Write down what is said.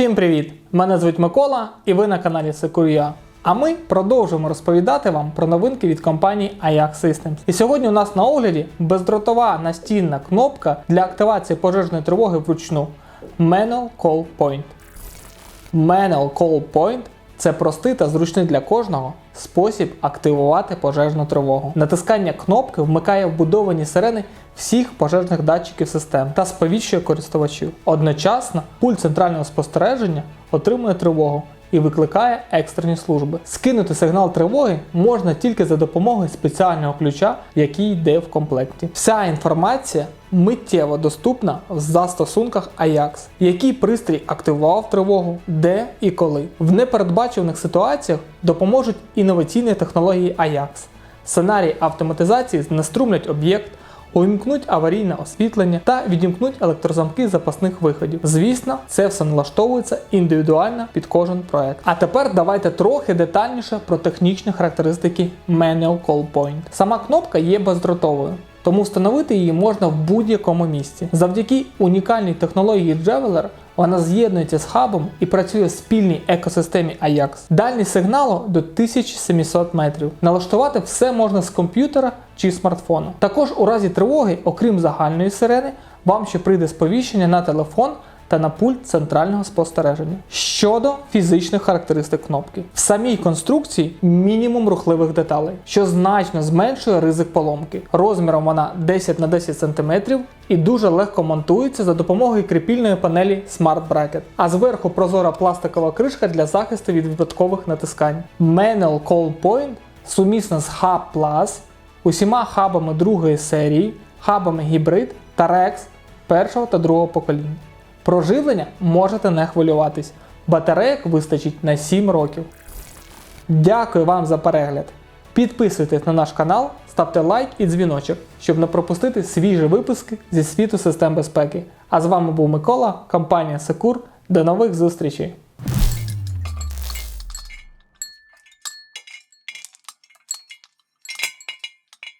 Всім привіт! Мене звуть Микола і ви на каналі Секур'я. А ми продовжуємо розповідати вам про новинки від компанії Ajax Systems. І сьогодні у нас на огляді бездротова настінна кнопка для активації пожежної тривоги вручну Manual Call Point. Manual Call Point це простий та зручний для кожного спосіб активувати пожежну тривогу. Натискання кнопки вмикає вбудовані сирени всіх пожежних датчиків систем та сповіщує користувачів. Одночасно пульт центрального спостереження отримує тривогу і викликає екстрені служби. Скинути сигнал тривоги можна тільки за допомогою спеціального ключа, який йде в комплекті. Вся інформація миттєво доступна в застосунках Ajax, який пристрій активував тривогу, де і коли. В непередбачуваних ситуаціях допоможуть інноваційні технології Ajax. Сценарії автоматизації знеструмлять об'єкт, увімкнуть аварійне освітлення та відімкнуть електрозамки запасних виходів. Звісно, це все налаштовується індивідуально під кожен проект. А тепер давайте трохи детальніше про технічні характеристики Manual Call Point. Сама кнопка є бездротовою. Тому встановити її можна в будь-якому місці. Завдяки унікальній технології Javeler вона з'єднується з хабом і працює в спільній екосистемі Ajax. Дальність сигналу до 1700 метрів. Налаштувати все можна з комп'ютера чи смартфону. Також у разі тривоги, окрім загальної сирени, вам ще прийде сповіщення на телефон та на пульт центрального спостереження. Щодо фізичних характеристик кнопки, в самій конструкції мінімум рухливих деталей, що значно зменшує ризик поломки. Розміром вона 10 на 10 см і дуже легко монтується за допомогою кріпільної панелі Smart Bracket. А зверху прозора пластикова кришка для захисту від випадкових натискань. Manual Call Point сумісна з Hub Plus, усіма хабами другої серії, хабами Hybrid та Rex першого та другого покоління. Про живлення можете не хвилюватись. Батарейок вистачить на 7 років. Дякую вам за перегляд. Підписуйтесь на наш канал, ставте лайк і дзвіночок, щоб не пропустити свіжі випуски зі світу систем безпеки. А з вами був Микола, компанія Секур. До нових зустрічей!